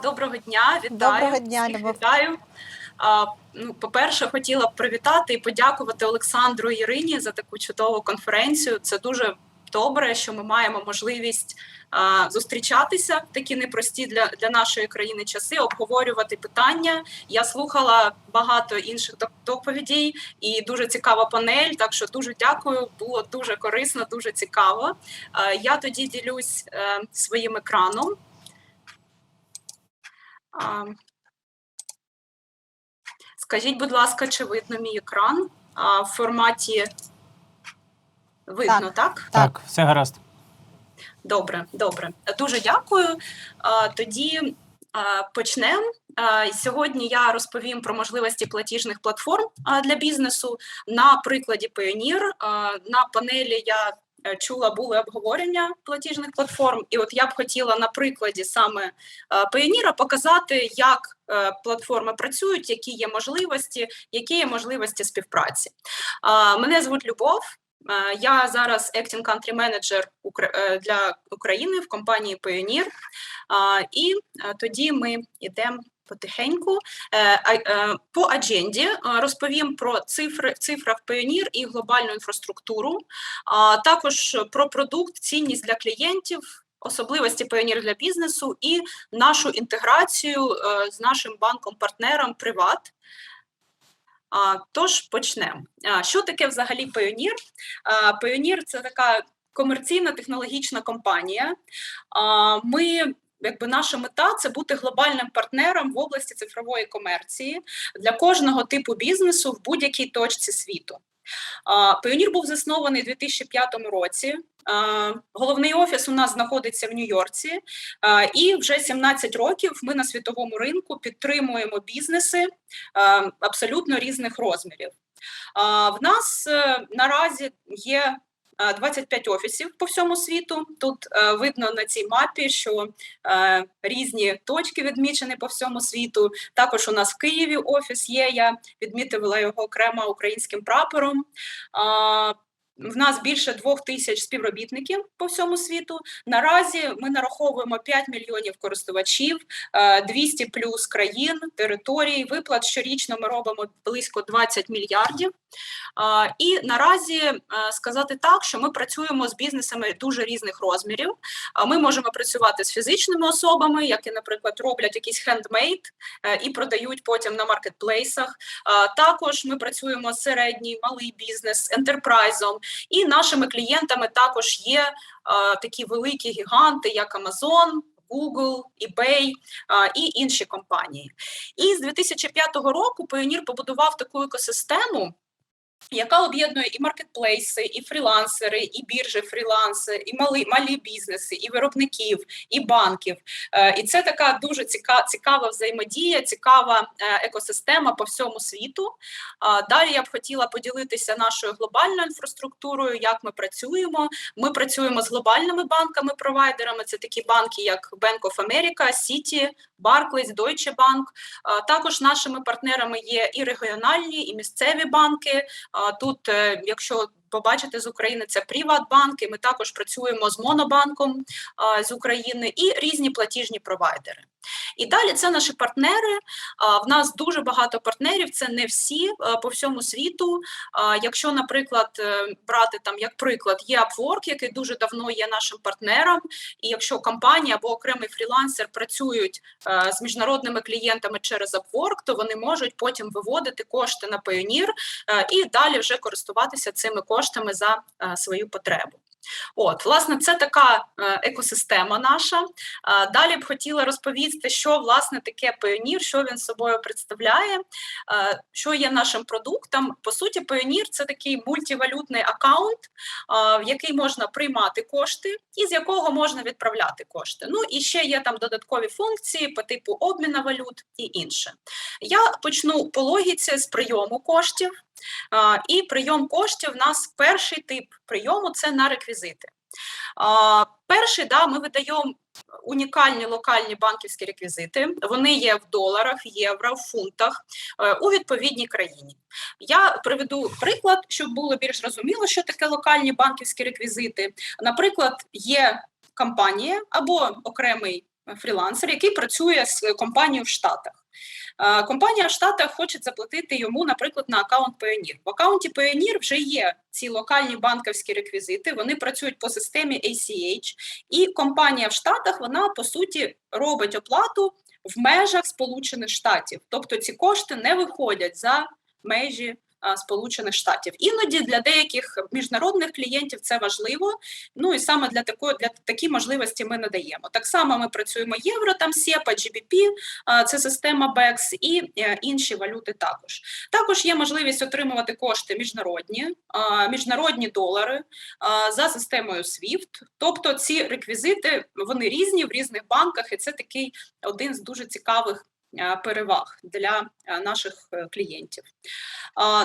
Доброго дня, вітаю. Доброго дня, Всіх Любов. вітаю. А, ну, по-перше, хотіла б привітати і подякувати Олександру і Ірині за таку чудову конференцію. Це дуже добре, що ми маємо можливість а, зустрічатися в такі непрості для, для нашої країни часи, обговорювати питання. Я слухала багато інших доповідей і дуже цікава панель. Так що дуже дякую. Було дуже корисно, дуже цікаво. А, я тоді ділюсь е, своїм екраном. А, Скажіть, будь ласка, чи видно мій екран а, в форматі видно, так? Так. Так, все гаразд. Добре, добре. Дуже дякую. А, Тоді а, почнемо. А, Сьогодні я розповім про можливості платіжних платформ а, для бізнесу на прикладі Payoneer. А, На панелі я чула були обговорення платіжних платформ, і от я б хотіла на прикладі саме е, Payoneer показати, як е, платформи працюють, які є можливості, які є можливості співпраці. Мене звуть Любов. Е, Я зараз Acting Country Manager е, для України в компанії Pioneer. І е, тоді ми йдемо потихеньку. Е, е, По адженді е, розповім про цифри цифрах Pioneer і глобальну інфраструктуру, також про продукт, цінність для клієнтів. Особливості Pioneer для бізнесу і нашу інтеграцію з нашим банком-партнером Приват. Тож почнемо. Що таке взагалі? А, Pioneer – це така комерційна технологічна компанія. Ми Якби наша мета це бути глобальним партнером в області цифрової комерції для кожного типу бізнесу в будь-якій точці світу. Pioneer був заснований у 2005 році. Головний офіс у нас знаходиться в Нью-Йорці, і вже 17 років ми на світовому ринку підтримуємо бізнеси абсолютно різних розмірів. В нас е, наразі є 25 офісів по всьому світу. Тут е, видно на цій мапі, що е, різні точки відмічені по всьому світу. Також у нас в Києві офіс є. Я відмітила його окремо українським прапором. В нас більше двох тисяч співробітників по всьому світу. Наразі ми нараховуємо 5 мільйонів користувачів, е, 200 плюс країн, територій. Виплат щорічно ми робимо близько 20 мільярдів. І наразі е, сказати так, що ми працюємо з бізнесами дуже різних розмірів. Ми можемо працювати з фізичними особами, які, наприклад, роблять якийсь хендмейд е, і продають потім на маркетплейсах. Також ми працюємо з середній, малий бізнес, ентерпрайзом, і нашими клієнтами також є е, такі великі гіганти, як Amazon, Google, eBay а, і інші компанії. І з 2005 року Pioneer побудував таку екосистему, яка об'єднує і маркетплейси, і фрілансери, і біржі фріланси, і малі, малі бізнеси, і виробників, і банків. Е, І це така дуже ціка, цікава взаємодія, цікава е, екосистема по всьому світу. А, Далі я б хотіла поділитися нашою глобальною інфраструктурою, як ми працюємо. Ми працюємо з глобальними банками-провайдерами. Це такі банки, як Bank of America, Citi, Barclays, Deutsche Bank. Також нашими партнерами є і регіональні, і місцеві банки. Тут, е, якщо Побачити з України, це Приватбанк, і ми також працюємо з Монобанком з України і різні платіжні провайдери. І далі це наші партнери. В нас дуже багато партнерів, це не всі по всьому світу. Якщо, наприклад, е, брати там як приклад, є Upwork, який дуже давно є нашим партнером, і якщо компанія або окремий фрілансер працюють е, з міжнародними клієнтами через Upwork, то вони можуть потім виводити кошти на Payoneer е, і далі вже користуватися цими коштами за свою потребу. От, власне, це така е, екосистема наша. Е, Далі б хотіла розповісти, що власне таке Payoneer, що він собою представляє, е, що є нашим продуктом. По суті, Payoneer – це такий мультивалютний аккаунт, в який можна приймати кошти і з якого можна відправляти кошти. Ну і ще є там додаткові функції по типу обміна валют і інше. Я почну по логіці з прийому коштів. І прийом коштів у нас перший тип прийому це на реквізити. Перший, да, ми видаємо унікальні локальні банківські реквізити. Вони є в доларах, євро, в фунтах е, у відповідній країні. Я приведу приклад, щоб було більш зрозуміло, що таке локальні банківські реквізити. Наприклад, є компанія або окремий фрілансер, який працює з компанією в Штатах. Компанія в Штатах хоче заплатити йому, наприклад, на аккаунт Payoneer. В аккаунті Payoneer вже є ці локальні банківські реквізити, вони працюють по системі ACH, і компанія в Штатах вона по суті робить оплату в межах Сполучених Штатів. Тобто ці кошти не виходять за межі Сполучених Штатів. Іноді для деяких міжнародних клієнтів це важливо. Ну і саме для такої для такі можливості ми надаємо. Так само ми працюємо євро, там SEPA, GBP, це система BEX і е, інші валюти також. Також є можливість отримувати кошти міжнародні, міжнародні долари за системою SWIFT. Тобто ці реквізити вони різні в різних банках, і це такий один з дуже цікавих переваг для наших е, клієнтів.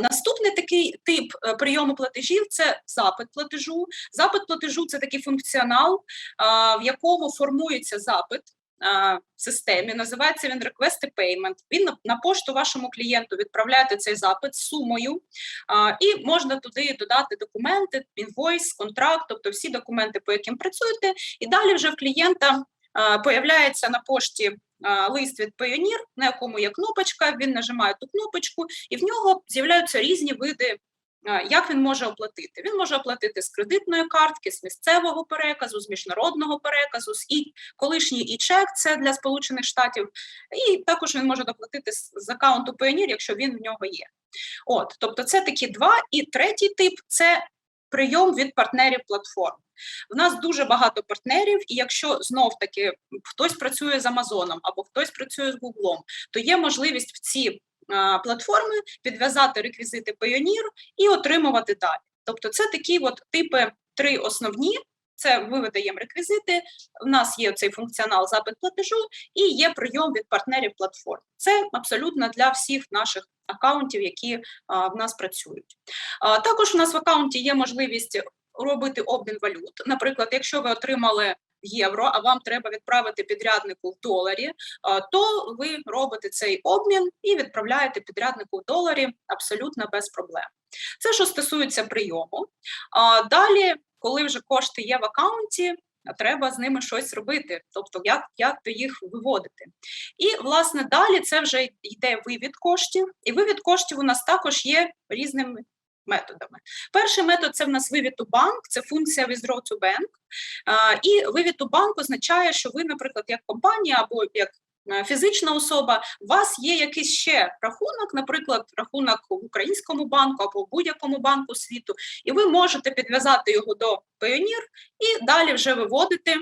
Наступний такий тип е, прийому платежів це запит платежу. Запит платежу це такий функціонал, в якому формується запит в системі. Називається він Request to Payment. Він на, пошту вашому клієнту відправляєте цей запит з сумою, і можна туди додати документи, інвойс, контракт, тобто всі документи, по яким працюєте, і далі вже в клієнта появляється на пошті лист від Payoneer, на якому є кнопочка, він нажимає ту кнопочку, і в нього з'являються різні види. Як він може оплатити? Він може оплатити з кредитної картки, з місцевого переказу, з міжнародного переказу, з і колишній і чек це для Сполучених Штатів, і також він може доплатити з, аккаунту Payoneer, якщо він в нього є. От, тобто, це такі два. І третій тип це прийом від партнерів платформ. В нас дуже багато партнерів, і якщо знов таки хтось працює з Амазоном або хтось працює з Гуглом, то є можливість в ці а, платформи підв'язати реквізити Payoneer і отримувати далі. Тобто, це такі от типи три основні. Це ми видаємо реквізити. У нас є цей функціонал запит платежу і є прийом від партнерів платформ. Це абсолютно для всіх наших акаунтів, які а, в нас працюють. А, також у нас в акаунті є можливість робити обмін валют. Наприклад, якщо ви отримали євро, а вам треба відправити підряднику в доларі, то ви робите цей обмін і відправляєте підряднику в доларі абсолютно без проблем. Це що стосується прийому. Далі, коли вже кошти є в акаунті, треба з ними щось робити, тобто як, як то їх виводити. І, власне, далі це вже йде вивід коштів, і вивід коштів у нас також є різними методами. Перший метод це в нас вивід у банк, це функція Withdraw to Bank. І вивід у банк означає, що ви, наприклад, як компанія або як фізична особа, у вас є якийсь ще рахунок, наприклад, рахунок в українському банку або в будь-якому банку світу, і ви можете підв'язати його до Payoneer і далі вже виводити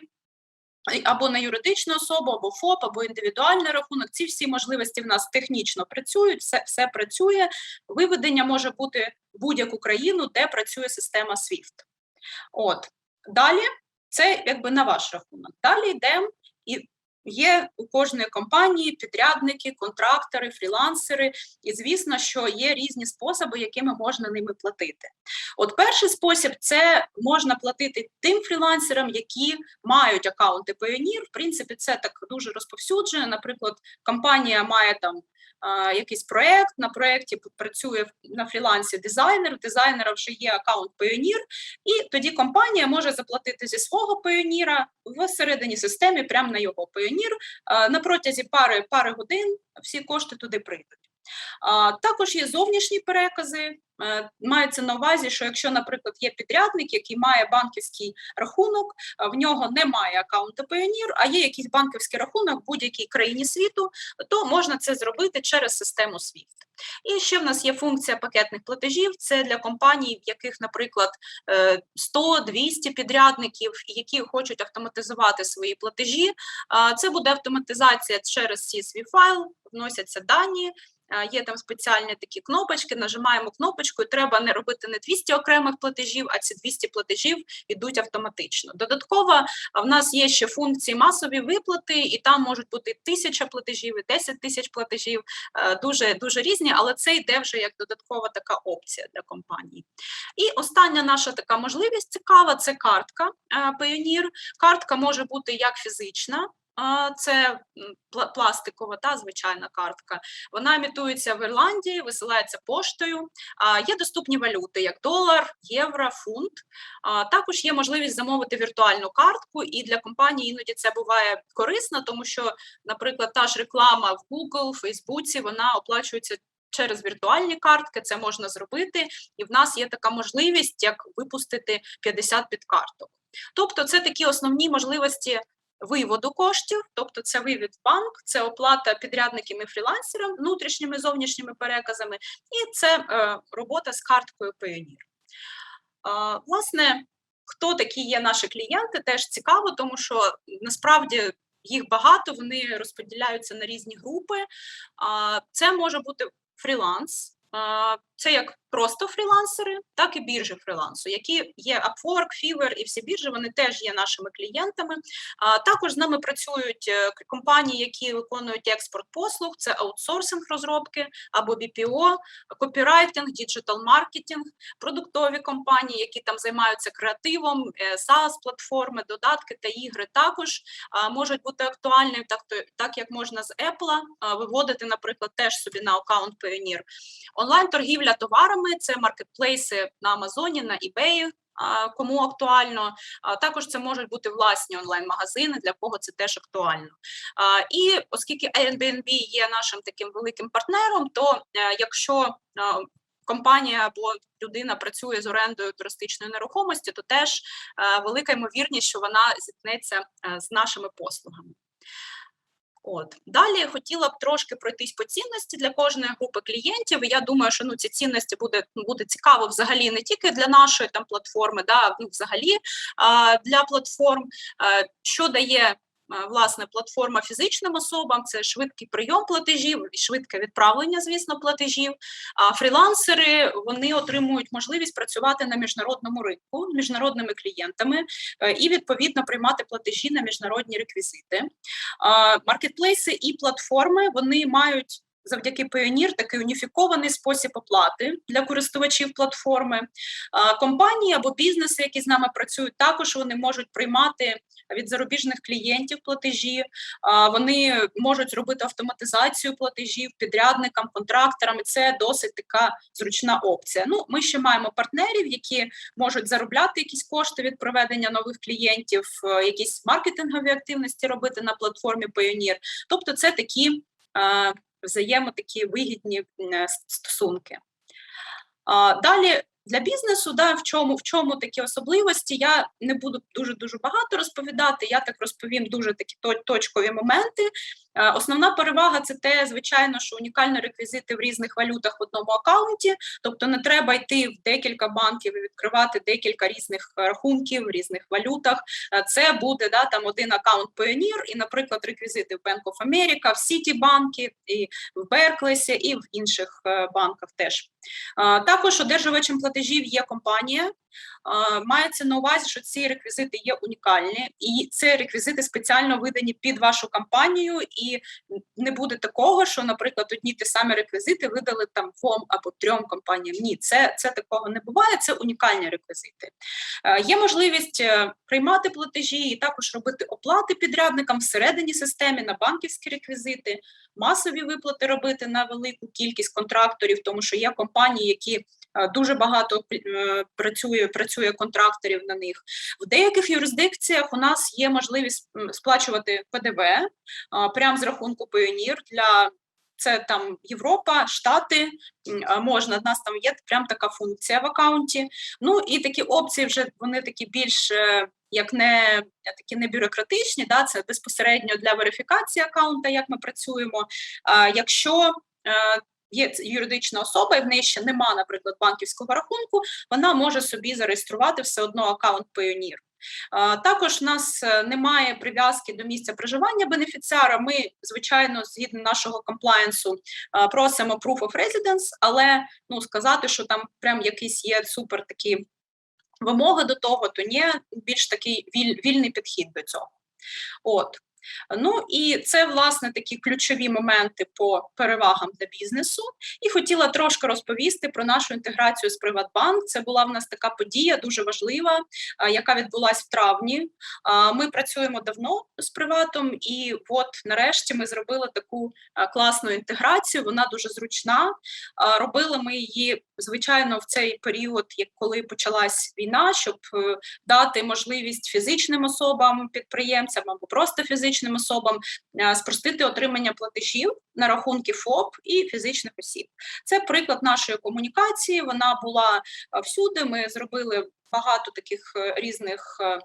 або на юридичну особу, або ФОП, або індивідуальний рахунок. Ці всі можливості в нас технічно працюють, все, все працює. Виведення може бути в будь-яку країну, де працює система SWIFT. От далі це якби на ваш рахунок. Далі йдемо і є у кожної компанії підрядники, контрактори, фрілансери, і звісно, що є різні способи, якими можна ними платити. От перший спосіб це можна платити тим фрілансерам, які мають акаунти Payoneer. В принципі, це так дуже розповсюджено. Наприклад, компанія має там якийсь проект, на проєкті працює на фрілансі дизайнер, дизайнера вже є акаунт Payoneer, і тоді компанія може заплатити зі свого Payoneer всередині системи, прямо на його Payoneer, а, на протязі пари, пари годин всі кошти туди прийдуть. Також є зовнішні перекази. Е, Мається на увазі, що якщо, наприклад, є підрядник, який має банківський рахунок, в нього немає аккаунту Payoneer, а є якийсь банківський рахунок в будь-якій країні світу, то можна це зробити через систему SWIFT. І ще в нас є функція пакетних платежів. Це для компаній, в яких, наприклад, 100-200 підрядників, які хочуть автоматизувати свої платежі. Це буде автоматизація через csv файл, вносяться дані. Є там спеціальні такі кнопочки, нажимаємо кнопочку, і треба не робити не 200 окремих платежів, а ці 200 платежів йдуть автоматично. Додатково в нас є ще функції масові виплати, і там можуть бути тисяча платежів, і 10 тисяч платежів, дуже дуже різні, але це йде вже як додаткова така опція для компанії. І остання наша така можливість цікава це картка Payoneer. Картка може бути як фізична, це пластикова та звичайна картка. Вона емітується в Ірландії, висилається поштою. Є доступні валюти, як долар, євро, фунт. Також є можливість замовити віртуальну картку, і для компанії іноді це буває корисно, тому що, наприклад, та ж реклама в Google, Фейсбуці, вона оплачується. Через віртуальні картки це можна зробити, і в нас є така можливість, як випустити 50 підкарток. Тобто, це такі основні можливості виводу коштів, тобто це вивід в банк, це оплата підрядникам і фрілансерам, внутрішніми зовнішніми переказами, і це е, робота з карткою Payoneer. Власне, хто такі є наші клієнти, теж цікаво, тому що насправді їх багато, вони розподіляються на різні групи. Це може бути фріланс. Це як просто фрілансери, так і біржі фрілансу, які є Upwork, Fiverr і всі біржі, вони теж є нашими клієнтами. А також з нами працюють е, компанії, які виконують експорт послуг, це аутсорсинг розробки або BPO, копірайтинг, діджитал маркетинг, продуктові компанії, які там займаються креативом, е, SaaS платформи, додатки та ігри також можуть бути актуальними, так, так як можна з Apple виводити, наприклад, теж собі на аккаунт Payoneer. Онлайн-торгівля товарами це маркетплейси на Амазоні, на eBay, кому актуально. Також це можуть бути власні онлайн-магазини, для кого це теж актуально. І оскільки Airbnb є нашим таким великим партнером, то е, якщо компанія або людина працює з орендою туристичної нерухомості, то теж е, велика ймовірність, що вона зіткнеться е, з нашими послугами. От далі хотіла б трошки пройтись по цінності для кожної групи клієнтів. Я думаю, що ну ці цінності буде буде цікаво взагалі не тільки для нашої там платформи, да ну взагалі а, для платформ, а, що дає. А, Власне, платформа фізичним особам це швидкий прийом платежів і швидке відправлення, звісно, платежів. А фрілансери вони отримують можливість працювати на міжнародному ринку з міжнародними клієнтами е, і відповідно приймати платежі на міжнародні реквізити. Маркетплейси і платформи вони мають завдяки Payoneer такий уніфікований спосіб оплати для користувачів платформи. Компанії або бізнеси, які з нами працюють, також вони можуть приймати від зарубіжних клієнтів платежі. Вони можуть зробити автоматизацію платежів підрядникам, контракторам. Це досить така зручна опція. Ну, ми ще маємо партнерів, які можуть заробляти якісь кошти від проведення нових клієнтів, е, якісь маркетингові активності робити на платформі Payoneer. Тобто, це такі взаємо такі вигідні е, стосунки. Далі для бізнесу, да, в чому в чому такі особливості, я не буду дуже дуже багато розповідати. Я так розповім дуже такі точкові моменти. Е, Основна перевага це те, звичайно, що унікальні реквізити в різних валютах в одному аккаунті, тобто не треба йти в декілька банків і відкривати декілька різних рахунків в різних валютах. Е, Це буде да, там один аккаунт Payoneer і, наприклад, реквізити в Bank of America, в Citibank, і в Берклесі, і в інших е, банках теж. Також одержувачем платежів є компанія. Мається на увазі, що ці реквізити є унікальні, і це реквізити спеціально видані під вашу компанію, і не буде такого, що, наприклад, одні ті самі реквізити видали там двом або трьом компаніям. Ні, це, це такого не буває. Це унікальні реквізити. Е, Є можливість е, приймати платежі і також робити оплати підрядникам всередині системи на банківські реквізити, масові виплати робити на велику кількість контракторів, тому що є компанії, які дуже багато е, працює, працює контракторів на них. В деяких юрисдикціях у нас є можливість сплачувати ПДВ е, прямо з рахунку Payoneer для це там Європа, Штати можна. В нас там є прям така функція в аккаунті. Ну і такі опції вже вони такі більш е, як не такі не бюрократичні, да, це безпосередньо для верифікації аккаунта, як ми працюємо. А якщо е, Є юридична особа, і в неї ще нема, наприклад, банківського рахунку, вона може собі зареєструвати все одно аккаунт Payoneer. Також в нас е, немає прив'язки до місця проживання бенефіціара. Ми, звичайно, згідно нашого комплаєнсу, просимо proof of residence, але ну сказати, що там прям якийсь є супер такі вимоги до того, то ні, більш такий віль, вільний підхід до цього. От Ну і це власне такі ключові моменти по перевагам для бізнесу. І хотіла трошки розповісти про нашу інтеграцію з Приватбанк. Це була в нас така подія дуже важлива, яка відбулася в травні. Ми працюємо давно з приватом, і от нарешті ми зробили таку класну інтеграцію. Вона дуже зручна. Робили ми її звичайно в цей період, як коли почалась війна, щоб е, дати можливість фізичним особам, підприємцям або просто фізичним особам е, спростити отримання платежів на рахунки ФОП і фізичних осіб. Це приклад нашої комунікації. Вона була е, всюди. Ми зробили багато таких е, різних е,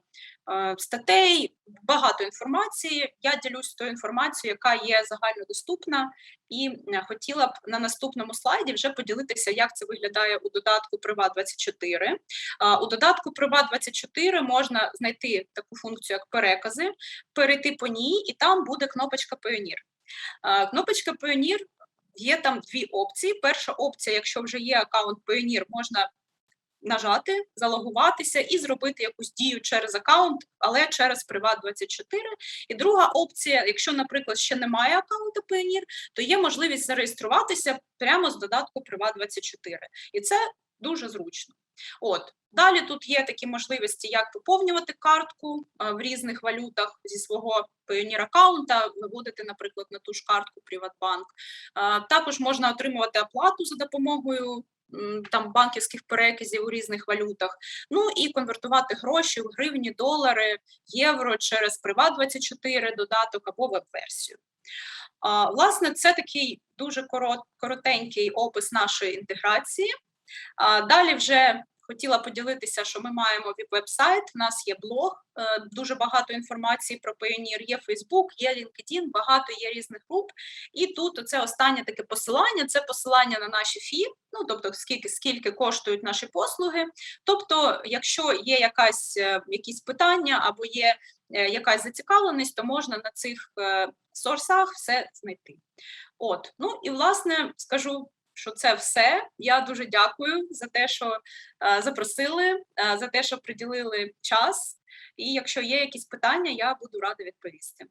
е, статей, багато інформації. Я ділюсь тою інформацією, яка є загальнодоступна, і хотіла б на наступному слайді вже поділитися, як це виглядає у додатку Приват 24 а, У додатку Приват 24 можна знайти таку функцію, як перекази, перейти по ній, і там буде кнопочка Піонір. Кнопочка Піонір є там дві опції. Перша опція, якщо вже є аккаунт Піонір, можна нажати, залогуватися і зробити якусь дію через аккаунт, але через Приват 24 І друга опція, якщо, наприклад, ще немає аккаунту Піонір, то є можливість зареєструватися прямо з додатку Приват 24 І це дуже зручно. От далі тут є такі можливості, як поповнювати картку е, в різних валютах зі свого піонір аккаунта, виводити, наприклад, на ту ж картку Приватбанк. Е, Також можна отримувати оплату за допомогою там банківських переказів у різних валютах. Ну і конвертувати гроші в гривні, долари, євро через Приват 24 додаток або веб-версію. Власне, це такий дуже коротенький опис нашої інтеграції. Далі вже хотіла поділитися, що ми маємо веб-сайт, у нас є блог, е, дуже багато інформації про Pioneer, є Facebook, є LinkedIn, багато є різних груп. І тут це останнє таке посилання, це посилання на наші фі, ну тобто скільки скільки коштують наші послуги. Тобто, якщо є якась е, якісь питання або є е, якась зацікавленість, то можна на цих сорсах все знайти. От, ну і власне скажу що це все. Я дуже дякую за те, що е, запросили, е, за те, що приділили час. І якщо є якісь питання, я буду рада відповісти.